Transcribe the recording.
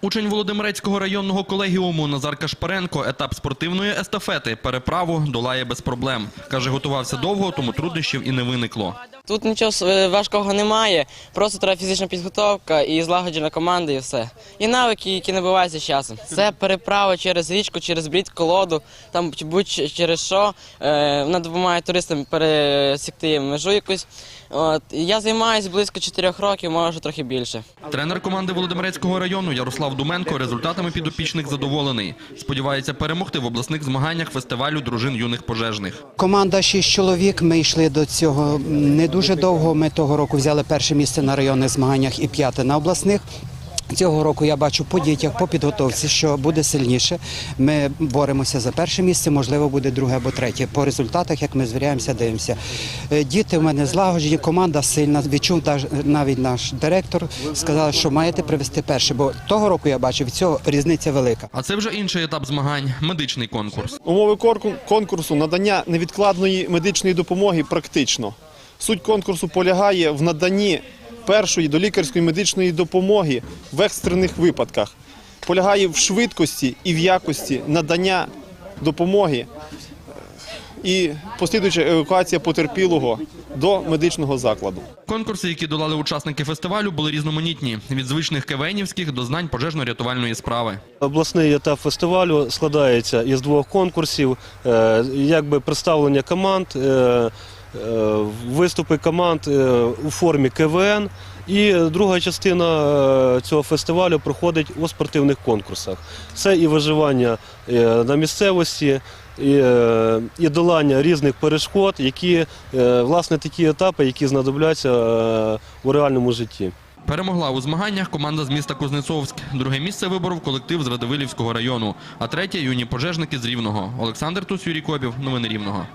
Учень Володимирецького районного колегіуму Назар Кашпаренко етап спортивної естафети переправу долає без проблем. Каже, готувався довго, тому труднощів і не виникло. Тут нічого е, важкого немає, просто треба фізична підготовка і злагоджена команда, і все. І навики, які набуваються з часом. Це переправа через річку, через брід, колоду, там будь через що. Е, вона допомагає туристам пересікти межу якусь. От. Я займаюся близько 4 років, може трохи більше. Тренер команди Володимирецького району Ярослав Думенко результатами підопічних задоволений. Сподівається перемогти в обласних змаганнях фестивалю дружин юних пожежних. Команда шість чоловік. Ми йшли до цього не дуже довго. Ми того року взяли перше місце на районних змаганнях і п'яте на обласних. Цього року я бачу по дітях, по підготовці, що буде сильніше. Ми боремося за перше місце, можливо, буде друге або третє. По результатах, як ми звіряємося, дивимося. Е, Діти в мене злагоджені, команда сильна. Відчув навіть наш директор, сказав, що маєте привести перше, бо того року я бачив, від цього різниця велика. А це вже інший етап змагань медичний конкурс. Умови корку- конкурсу надання невідкладної медичної допомоги практично. Суть конкурсу полягає в наданні першої долікарської медичної допомоги в екстрених випадках. Полягає в швидкості і в якості надання допомоги і послідуюча евакуація потерпілого до медичного закладу. Конкурси, які долали учасники фестивалю, були різноманітні від звичних кевенівських до знань пожежно-рятувальної справи. Обласний етап фестивалю складається із двох конкурсів, е, якби представлення команд, е, виступи команд е, у формі КВН. І друга частина е, цього фестивалю проходить у спортивних конкурсах. Це і виживання е, на місцевості, і, е, долання різних перешкод, які е, власне такі етапи, які знадобляться е, у реальному житті. Перемогла у змаганнях команда з міста Кузнецовськ. Друге місце виборов колектив з Радивилівського району, а третє юні пожежники з Рівного. Олександр Тус, Юрій Кобів. Новини Рівного.